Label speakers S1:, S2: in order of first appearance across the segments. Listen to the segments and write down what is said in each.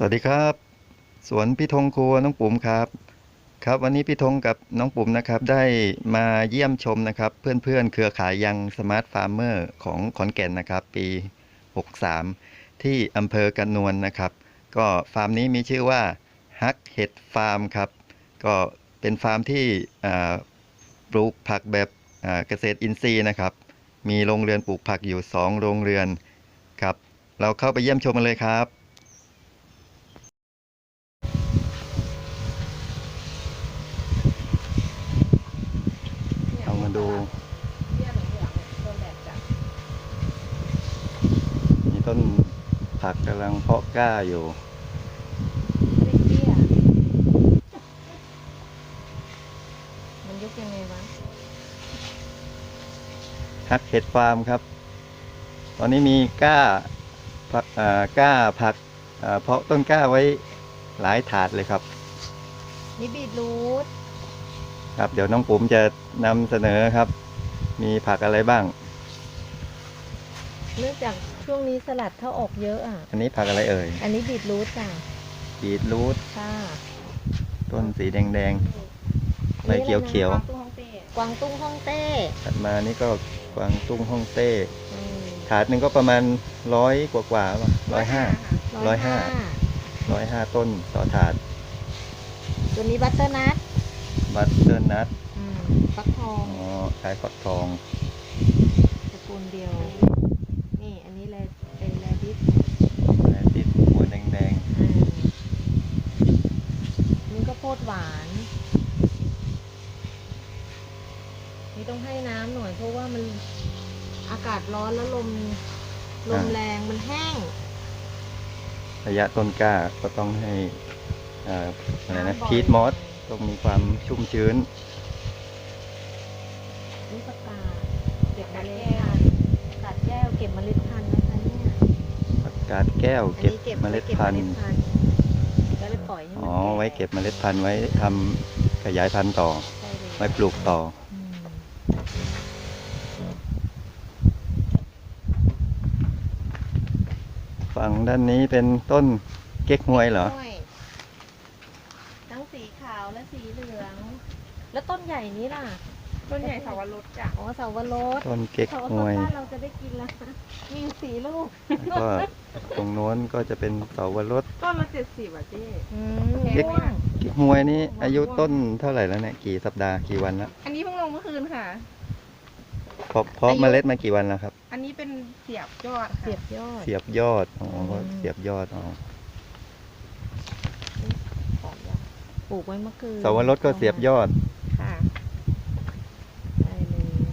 S1: สวัสดีครับ สวนพี่ธงครัวน้องปุ๋มครับ ครับวันนี้พี่ธงกับน้องปุ๋มนะครับ ได้มาเยี่ยมชมนะครับ เพื่อนๆเครือข่ายยังสมาร์ทฟาร์มเมอร์ของขอนแก่นนะครับ ปี 63 ที่อำเภอกันนวลนะครับ ก็ฟาร์มนี้มีชื่อว่าฮักเห็ดฟาร์มครับ ก็เป็นฟาร์มที่ปลูกผักแบบเกษตรอินทรีย์นะครับ มีโรงเรือนปลูกผักอยู่ 2 โรงเรือนครับ เราเข้าไปเยี่ยมชมกันเลยครับ เอามาดู มีต้นผักกำลังเพาะ กล้าอยู่
S2: มันยุกยังไงวะ
S1: ฮักเห็ดฟาร์มครับ ตอนนี้มีกล้าผักอ่ากล้าผักอ่าเพาะต้นกล้าไว้หลายถาดเลยครับ
S2: นี่บีทรูท
S1: ครับเดี๋ยวน้องปุ๋มจะนำเสนอครับ มีผักอะไรบ้าง
S2: เนื่องจาก ช่วงนี้สลัดเข้าออกเยอะอะ
S1: อันนี้ผักอะไรเอ่ย
S2: อันนี้บีทรูทจ้ะ
S1: บีทรูท
S2: ค่ะ
S1: ต้นสีแดงๆใบเขียวเขียว
S2: กวางตุ้งฮ่องเต้
S1: ๆถัดมานี่ก็กวางตุ้งฮ่องเต้
S2: อืม
S1: ถาดหนึ่งก็ประมาณร้อยกว่ากว่าๆร้อยห้าร้อยห้าร้อยห้าต้นต่อถาด
S2: ตัวนี้บัตเตอร์นัท
S1: บัตเตอร์นัท
S2: อืมฟักทอง
S1: อ๋อคล้ายฟักทอง
S2: ตระกูลเดียว นี่อันนี้แลเป็นแลดิส
S1: และติดหัวแดง
S2: อ่านี่ก็โพดหวาน นี่ต้องให้น้ำหน่อยเพราะว่ามันอากาศร้อนแล้วลมลมแรงมันแห้ง
S1: ๆระยะต้นกล้าก็ต้องให้อ่าอะไรนะ
S2: น้ำบ่อย
S1: พีทมอสต้องมีความชุ่มชื้น
S2: นี่ประกาศเก็บเมล็ดพันธุ์ประกาศแก้วเก็บเมล็ดพันธุ์นะคะเนี่ย
S1: ผักกาดแก้ว
S2: อัน
S1: เก็บ
S2: นี้
S1: เมล็ดพันธุ์
S2: เก็บเมล็ดพันธุ์ก็เลย ปล่อยให้มัน
S1: อ๋อไว้เก็บเมล็ดพันธุ์ไว้ทำขยายพันธุ์ต่อ
S2: ใช่เลย
S1: ไว้ปลูกต่อ
S2: อืม
S1: ฝั่งด้านนี้เป็นต้นเก๊กฮวยเหรอ
S2: ด้วยทั้งสีขาวและสีเหลือง แล้วต้นใหญ่นี้ล่ะ
S3: ต้นใหญ่สาวรสจ้ะ
S2: อ๋อเสาวรส
S1: ต้นเก๊ก
S2: เสาว
S1: ฮ
S2: ร
S1: ว
S2: ส
S1: ย
S2: บ้านเราจะได้กินแล้วนะมีอยู่สีลูก
S1: แล้วก็ตรงโน้นก็จะเป็นเสาวรส
S3: ต้นละเจ็ดสิบอะเจ๊
S2: อืม
S1: เก๊ก
S2: ม่วง
S1: เก๊กฮวยนี้อายุต้นเท่าไหร่แล้วเนี่ยกี่สัปดาห์กี่วันแล้ว
S3: อันนี้เพิ่งลงเมื่อคืนค่ะ
S1: เพาะเพาะเมล็ดมากี่วันแล้วครับ
S3: อันนี้เป็นเสียบยอด
S2: เสีย
S3: ค่ะ
S2: บยอด
S1: เสียบยอดอ๋อก็
S2: อืม
S1: เสียบยอดอ๋อ
S2: ของยอดปลูกไว้เมื่อคืน
S1: สาวรสก็เสียบยอด
S3: ค่ะ
S2: ได้เลย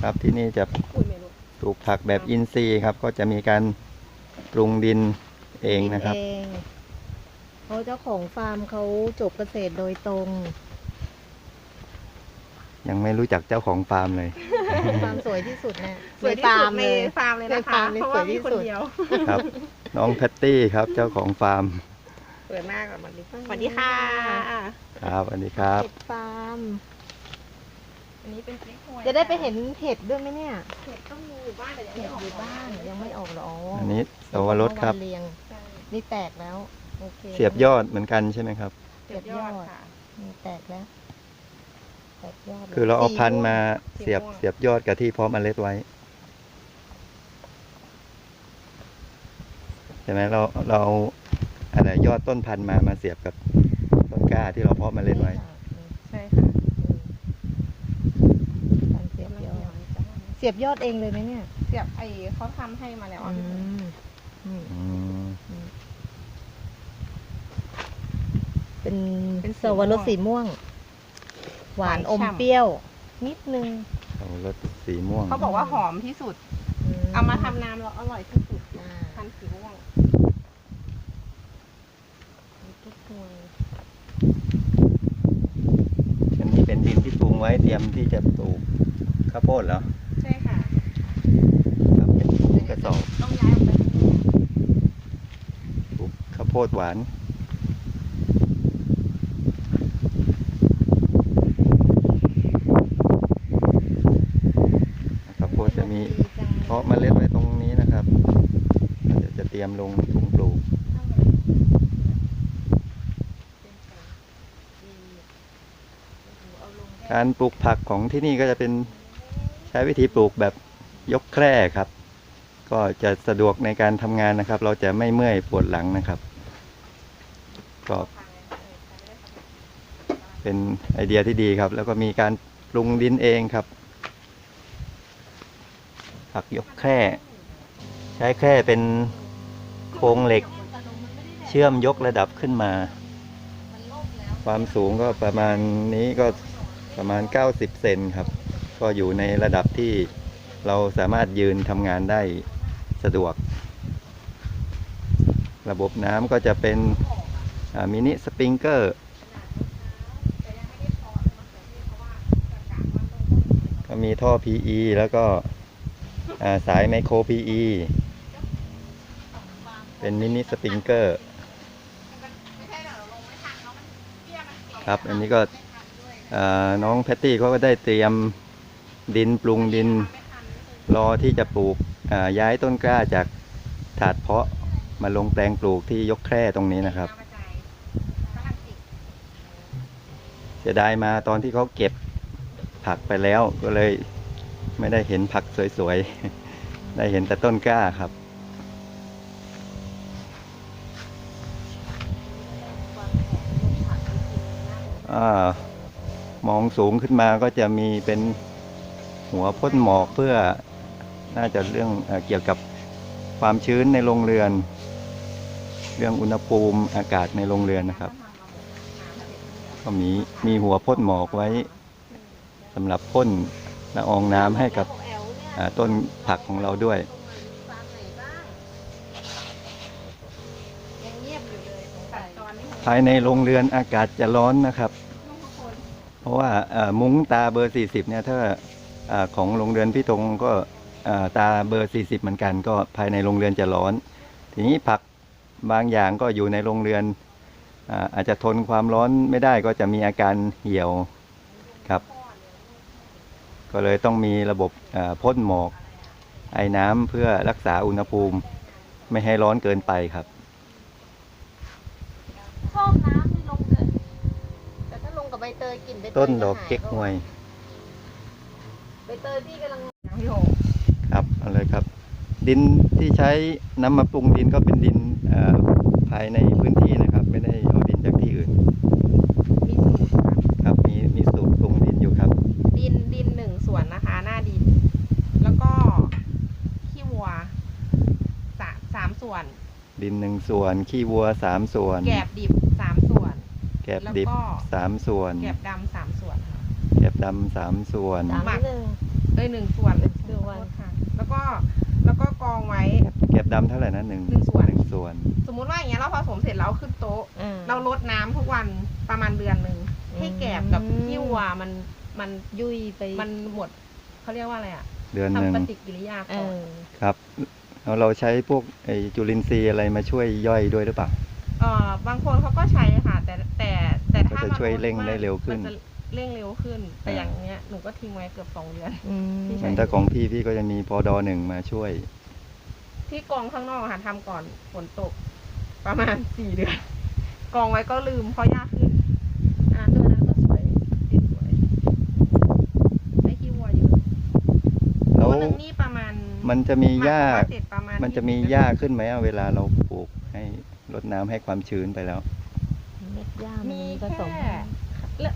S1: ครับที่นี่จะ
S3: คุยเมนู
S1: ปลูกผักแบบอินทรีย์ครับ ก็จะมีการปรุงดินเองนะครับ
S2: เองเพราะเจ้าของฟาร์มเขาจบเกษตรโดยตรง
S1: ยังไม่รู้จักเจ้าของฟาร์มเลย
S2: ฟาร์มสวยที่สุดนะ
S3: สวยที่
S2: ฟา
S3: สุ
S2: ร์
S3: ด
S2: ม
S3: ใน
S2: เลย
S3: ฟาร์มเลยนะ
S2: ในฟา
S3: คะ
S2: ร์มนี่
S3: เพราะว่า
S2: สวยที่
S3: มีคน
S2: สุด
S3: เดียว
S1: ครับ น้องแพตตี้ครับเจ้าของฟาร์ม
S3: เปิดหน้าก่อนมาดิสวัสดีค่ะ
S1: ครับอันนี้ครับ
S2: เห็ดฟาร์ม
S3: อันนี้เป็นพริกหวย
S2: จะได้ไปเห็นเห็ดด้วยไหมเนี่ย
S3: เห็ดต้องมีอยู่บ้านแต่ยัง
S2: เห็
S3: ไม่
S2: ด
S3: ออก
S2: อยู่บ้านยังไม่ออกหรอ
S1: อั
S2: อั
S1: นนี้สาวรสครับ
S2: เรียง
S3: ใช่
S2: นี่แตกแล้วโอเค
S1: เสียบยอดเหมือนกันใช่ไหมครับ
S3: เสียบยอดค่ะ
S2: นี่แตกแล้ว แตกยอดลย
S1: คือเราเอาพันธุ์มา
S3: สี
S1: เสียบ
S3: ม่วง
S1: เสียบยอดกับที่เพาะเมล็ดไว้ใช่ไหมเราเราเอาอะไรยอดต้นพันธุ์มามาเสียบกับต้นกล้าที่เราเพาะเมล็ดไว้
S3: ใช่ค่ะ
S2: การเสียบยอด เสียบยอดเองเลยไหมเนี่ย
S3: เสียบไอ้เขาทำให้มาแล้ว
S2: อื
S3: อะ
S2: มอืม
S1: อืม
S2: เป็นสวรสสีม่วง หวานอมเปรี้ยว นิดนึง
S1: สาวรสสีม่วง
S3: เขาบอกว่าหอมที่สุด เอามาทำน้ำแล้วอร่อยที่สุด
S2: อ่า
S3: พันธุ์สีม่วง
S2: ทุกหน่วย
S1: อันนี้เป็นดินที่ปรุงไว้เตรียมที่จะปลูกข้าวโพดเหรอ โพดหวานข้าวโพดจะมีเพาะเมล็ดไว้ตรงนี้นะครับเดี๋ยจะเตรียมลงถุงปลูกการปลูกผักของที่นี่ก็จะเป็นใช้วิธีปลูกแบบยกแคร่ครับ ก็จะสะดวกในการทำงานนะครับ เราจะไม่เมื่อยปวดหลังนะครับ ก็เป็นไอเดียที่ดีครับ แล้วก็มีการปรุงดินเองครับ ผักยกแคร่ ใช้แคร่เป็นโครงเหล็ก เชื่อมยกระดับขึ้นมา ความสูงก็ประมาณนี้ก็ประมาณ 90 เซนครับ ก็อยู่ในระดับที่เราสามารถยืนทำงานได้สะดวก ระบบน้ำก็จะเป็น มินิสปริงเกอร์ก็มีท่อ PE แล้วก็สายไมโคร PE เป็นมินิสปริงเกอร์ครับ อันนี้ก็น้องแพตตี้เขาก็ได้เตรียมดินปรุงดิน รอที่จะปลูกย้ายต้นกล้าจากถาดเพาะมาลงแปลงปลูกที่ยกแคร่ตรงนี้นะครับ เสียดายมาตอนที่เขาเก็บผักไปแล้วก็เลยไม่ได้เห็นผักสวยๆ ได้เห็นแต่ต้นกล้าครับอมองสูงขึ้นมาก็จะมีเป็นหัวพ่นหมอกเพื่อน่าจะเรื่องเออเกี่ยวกับความชื้นในโรงเรือน เรื่องอุณหภูมิอากาศในโรงเรือนนะครับ ก็มีมีหัวพ่นหมอกไว้สำหรับพ่นละอองน้ำให้กับอ่าต้นผักของเราด้วย
S2: ยังเงียบอยู่เลยสงสัย
S3: ตอนนี้
S1: ภายในโรงเรือนอากาศจะร้อนนะครับ เพราะว่าเอ่อมุ้งตาเบอร์ 40 เนี่ย ถ้าอ่าของโรงเรือนพี่ธงก็อ่าตาเบอร์ 40 เหมือนกัน ก็ภายในโรงเรือนจะร้อน ทีนี้ผักบางอย่างก็อยู่ในโรงเรือน อ่าอาจจะทนความร้อนไม่ได้ก็จะมีอาการเหี่ยวครับ ก็เลยต้องมีระบบอ่าพ่นหมอกไอ้น้ำเพื่อรักษาอุณหภูมิ ไม่ให้ร้อนเกินไปครับ
S2: ชอบน้ำที่ลงเดือนแต่ถ้าลงกับใบเตยกลิ่นใบเตย
S1: ต้น
S2: จะ
S1: ดอกเก๊กฮวย
S2: ใบเตยพี่กำลัง
S3: พี่โห
S1: ครับเอาเลยครับ ดินที่ใช้น้ำมาปรุงดินก็เป็นดินเอ่อภายในพื้นที่นะครับ ไม่ได้เอาดินจากที่อื่น
S3: มีสูตรค่ะ
S1: ครับ มีมีสูตรปรุงดินอยู่ครับ
S3: ดินดินหนึ่งส่วนนะคะ หน้าดิน แล้วก็ขี้วัวสามสามส่วน
S1: ดินหนึ่ง ส่วน ขี้วัวสามส่วน
S3: แกบดิบสามส่วน
S1: แกบดิบ
S3: แล้วก็
S1: สามส่วน
S3: แกบดำสามส่วนค่ะ
S1: แกบดำสามส่วน
S2: สาม
S3: หมัก
S2: หนึ่ง
S3: เอ้ยหนึ่งส่วน
S2: หนึ่งส่วน
S3: ขอโทษค่ะ แล้วก็แล้วก็กองไว้
S1: แกบดำเท่าไหร่นะหนึ่ง
S3: หนึ่งส่วน
S1: หนึ่งส่วน
S3: สมมุติว่าอย่างเงี้ยเราผสมเสร็จแล้วขึ้นโต๊ะ
S2: อ่า
S3: เราลดน้ำทุกวันประมาณเดือนหนึ่ง
S2: อืม
S3: ให้แกบกับขี้วัวมันมัน
S2: ยุ่ยไป
S3: มันหมดเขาเรียกว่าอะไรอะ
S1: เดือนหนึ่ง
S3: ทำปฏิกิริยา
S2: เอ
S3: ก่อน
S2: อ
S1: ครับ แล้วเราใช้พวกไอจุลินทรีย์อะไรมาช่วยย่อยด้วยหรือเปล่า
S3: เอ่อบางคนเขาก็ใช้ค่ะ แต่แต่แต่
S1: ก็
S3: ถ้า
S1: จะ
S3: มัน
S1: ช่วย
S3: ลด
S1: เร่ง
S3: มาก
S1: ได้เร็วขึ้น
S3: มันจะเร่งเร็วขึ้น แต่
S1: อ่า
S3: อย่างเนี้ยหนูก็ทิ้งไว้เกือบสองเดือน
S2: อืม
S3: ที่ใช้
S1: ส่วนถ้าของพี่พี่ก็จะมีพอดอหนึ่งมาช่วย
S3: ที่กองข้างนอกอะค่ะทำก่อนฝนตก ประมาณสี่เดือน กองไว้ก็ลืมเพราะยากขึ้นอ่าเรื่องนั้นก็สวยดินสวยได้ขี้วัวเยอะ
S1: แล้ว
S3: ตัวหนึ่งนี่ประ มาณ
S1: มันจะมีหญ้า
S3: หกเจ็ดประมาณ
S1: มันจะมี
S3: 20
S1: หญ้าขึ้นไหมอะเวลาเราปลูกให้รดน้ำให้ความชื้นไปแล้ว
S2: เม็ดหญ้า
S3: มี
S2: มีผ
S3: แค่
S2: สม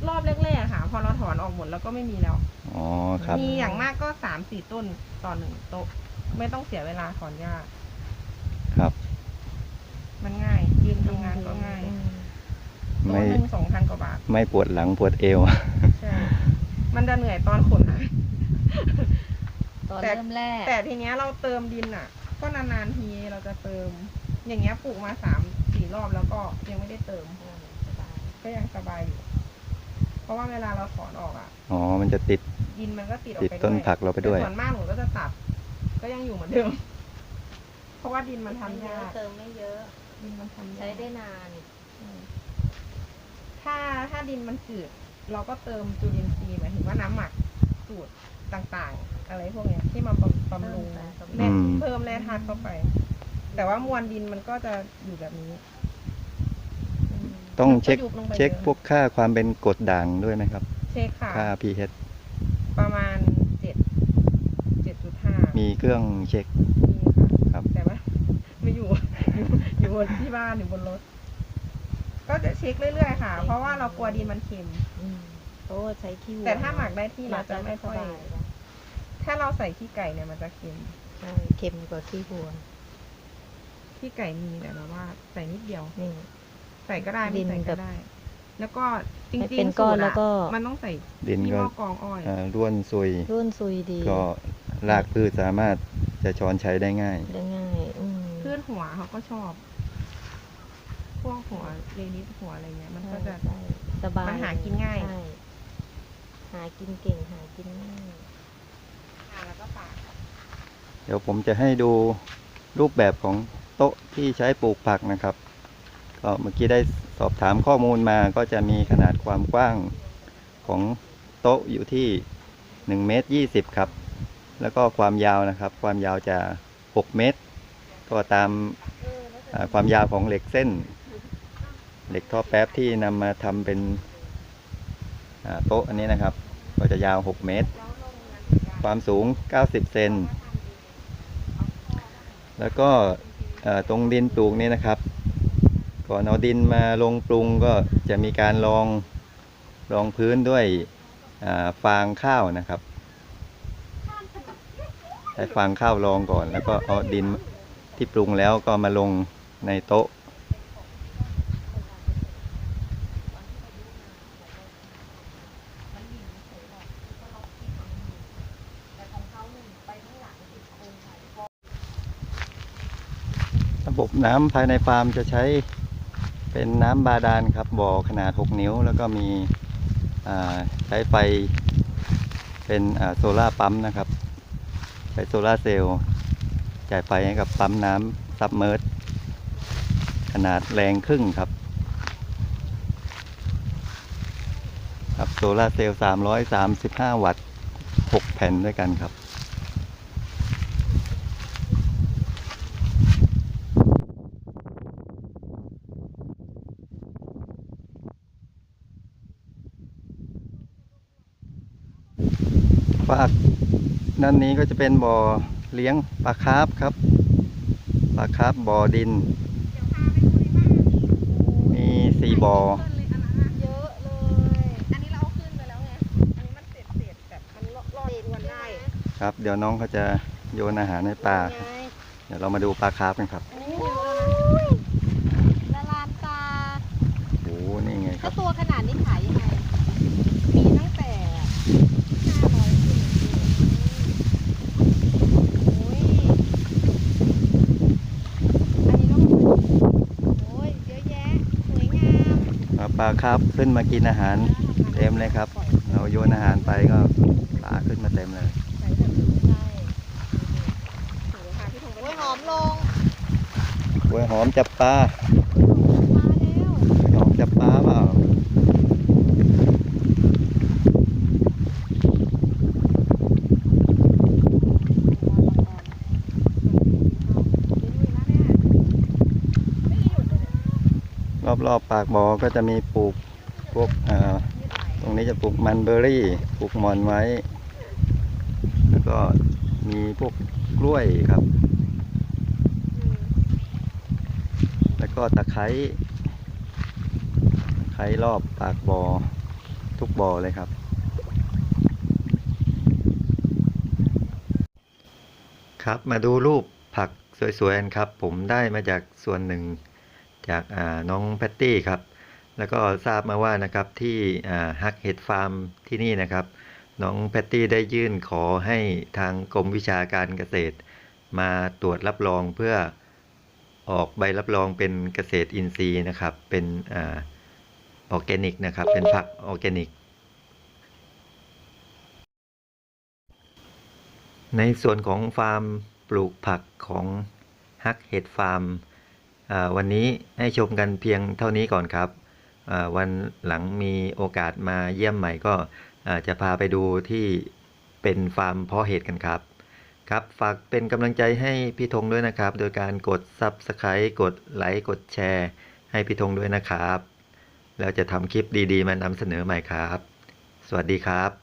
S3: รอบแรกๆอะค่ะ พอเราถอนออกหมดแล้วก็ไม่มีแล้ว
S1: อ๋อครับ
S3: มีอย่างมากก็สามสี่ต้นต่อหนึ่งโต๊ะ ไม่ต้องเสียเวลาถอนหญ้า
S1: ครับ
S3: มันง่ายยืนทำงานก็ง่าย
S2: อืม
S3: โต๊ะ
S1: ไม่
S3: หนึ่งสองพันกว่าบาท
S1: ไม่ปวดหลังปวดเอว
S3: ใช่ มันจะเหนื่อยตอนขนนะ
S2: ตอน
S3: แต่
S2: เริ่มแรก
S3: แต่ทีเนี้ยเราเติมดินอะ ก็นานๆทีเราจะเติม อย่างเงี้ยปลูกมาสามสี่รอบแล้วก็ยังไม่ได้เติม
S2: อืมสบาย
S3: ก็ยังสบายอยู่ เพราะว่าเวลาเราถอนออกอะ
S1: อ๋อ มันจะติด
S3: ดินมันก็ติดออก
S1: ติด
S3: ไปด้วย
S1: ต้นผักเราไปด้วย
S3: แต่ส่วนมากหนูก็จะตัด ก็ยังอยู่เหมือนเดิม เพราะว่าดินมันทำยาก
S2: เติมไม่เยอะ
S3: ดินมันทำยาก
S2: ใช้ได้นาน
S3: อืมถ้าถ้าดินมันจืด เราก็เติมจุลินทรีย์หมายถึงว่าน้ำหมักสูตรต่างๆ อะไรพวกเนี้ยที่มาบำบำรุง
S2: เพิ่มสารสม
S3: แร่
S1: อืม
S3: เพิ่มแร่ธาตุเข้าไป แต่ว่ามวลดินมันก็จะอยู่แบบนี้อืม
S1: ต้องเช็ค
S3: มันก็ยุบลงไป
S1: เช็ค
S3: ยอะ
S1: พวกค่าความเป็นกรดด่างด้วยไหมครับ
S3: เช็คค่ะ
S1: ค่า pH
S3: ประมาณเจ็ดเจ็ดจุดห้า
S1: มีเครื่องเช็ค
S3: มีค่ะ
S1: ครับ
S3: แต่ว่าไม่อยู่อยู่อยู่บนที่บ้านอยู่บนรถ ก็จะเช็คเรื่อยๆค่ะ เพราะว่าเรากลัวดินมันเค็ม
S2: อืมเพราะว่าใช้ขี้วัว
S3: แต่ถ้าหมักได้ที่
S2: ห
S3: เรา
S2: มัก
S3: จะ
S2: แล้ว
S3: ไม่
S2: ส
S3: ค่อย
S2: บายนะ
S3: ถ้าเราใส่ขี้ไก่เนี่ยมันจะเค็ม
S2: ใช่เค็มกว่าขี้วัว
S3: ขี้ไก่มีแต่แบบว่าใส่นิดเดียว
S2: นี่
S3: ใส่ก็ได้
S2: ดิ
S3: ไม่
S2: น
S3: ใส่
S2: แบ
S3: ก็
S2: บ
S3: ได้ แล้วก็จ
S2: ให้
S3: ริ
S2: เป็
S3: ง
S2: น
S3: ๆ
S2: ก้
S3: สู
S2: อน
S3: ตร
S2: แล้วก็
S3: อะมันต้องใส่
S1: ดิน
S3: ที่
S1: ก็
S3: หม้อกรองอ้อย
S1: อ่าร่วนซุย
S2: ร่วนซุยดี
S1: ก็รากพืชสามารถจะช้อนใช้ได้ง่าย
S2: ได้ง่ายอืม
S3: เพื่อนหัวเขาก็ชอบ พวกหัวเรนิสหัวอะไรเงี้ย มันก็จะ
S2: ใช่สบาย
S3: มันหากินง่าย
S2: ใช่หากินเก่งหากินง่าย
S3: อ่า แล้วก็ฝาก
S1: เดี๋ยวผมจะให้ดูรูปแบบของโต๊ะที่ใช้ปลูกผักนะครับ ก็เมื่อกี้ได้สอบถามข้อมูลมาก็จะมีขนาดความกว้างของโต๊ะอยู่ที่1เมตร20 ครับ แล้วก็ความยาวนะครับ ความยาวจะ 6 เมตร ก็ตามความยาวของเหล็กเส้น เหล็กท่อแป๊บที่นำมาทำเป็นโต๊ะอันนี้นะครับ ก็จะยาว 6 เมตร ความสูง 90 เซน แล้วก็ตรงดินปลูกนี้นะครับ ก่อนเอาดินมาลงปรุงก็จะมีการรองรองพื้นด้วยฟางข้าวนะครับใช้ฟางข้าวรองก่อน แล้วก็เอาดินที่ปรุงแล้วก็มาลงในโต๊ะ บบน้ำภายในฟาร์มจะใช้เป็นน้ำบาดาลครับบ่อขนาด 6 นิ้ว แล้วก็มีใช้ไฟเป็นโซล่าปั๊มนะครับ ใช้โซล่าเซลล์จ่ายไฟให้กับปั๊มน้ำซับเมอร์ขนาดแรงครึ่งครับ ครับโซล่าร์เซลล์335 วัตต์ 6 แผ่นด้วยกันครับ ฝากด้านนี้ก็จะเป็นบ่อเลี้ยงปลาคาร์ฟครับปลาคาร์ฟบ่อดิน มีสี่บ่อ
S3: เยอะเลย อันนี้เราเอาขึ้นไปแล้วไง อันนี้มันเศษเศษๆแบบมันรอดรอดวนได้
S1: ครับ เดี๋ยวน้องเขาจะโยนอาหารให้ปลาครับเดี๋ยวเรามาดูปลาคาร์ฟกันครับ
S2: โอ้ยละลานตา
S1: โอ้โหนี่ไงค
S2: ถ้า
S1: รับ
S2: ตัวขนาดนี้ขายยังไง มีตั้งแต่ห้าร้อยขึ้นโอ้ย อันนี้ก็ประมาณโอ้ย เยอะแยะ สวยงาม
S1: เอา ปลาครับขึ้นมากินอาหารเต็มเลยครับ เราโยนอาหารไปก็ปลาขึ้นมาเต็มเลย
S2: ใช่
S3: ค่ะพี่ธง
S2: โอ้ยหอมลง
S1: กล้วยหอมจับปลา
S2: มาแล้ว
S1: กล้วยหอมจับปลาเปล่า รอบๆปากบ่อก็จะมีปลูกพวกตรงนี้จะปลูกมันเบอร์รี่ปลูกหมอนไว้ แล้วก็มีพวกกล้วยครับ แล้วก็ตะไคร้ตะไคร้รอบปากบ่อทุกบ่อเลยครับ ครับมาดูรูปผักสวยๆกันครับ ผมได้มาจากส่วนหนึ่ง จากาน้องแพตตี้ครับ แล้วก็ทราบมาว่านะครับที่ฮักเห็ดฟาร์มที่นี่นะครับ น้องแพตตี้ได้ยื่นขอให้ทางกรมวิชาการเกษตร มาตรวจรับรองเพื่อออกใบรับรองเป็นเกษตรอินทรีย์นะครับ เป็นออร์แกนิกนะครับ เป็นผักออร์แกนิก ในส่วนของฟาร์มปลูกผักของฮักเห็ดฟาร์ม วันนี้ให้ชมกันเพียงเท่านี้ก่อนครับ วันหลังมีโอกาสมาเยี่ยมใหม่ก็จะพาไปดูที่เป็นฟาร์มเพาะเห็ดกันครับครับ ฝากเป็นกำลังใจให้พี่ธงด้วยนะครับ โดยการกด Subscribe กดไลค์กดแชร์ ให้พี่ธงด้วยนะครับ แล้วจะทำคลิปดีๆ มานำเสนอใหม่ครับ สวัสดีครับ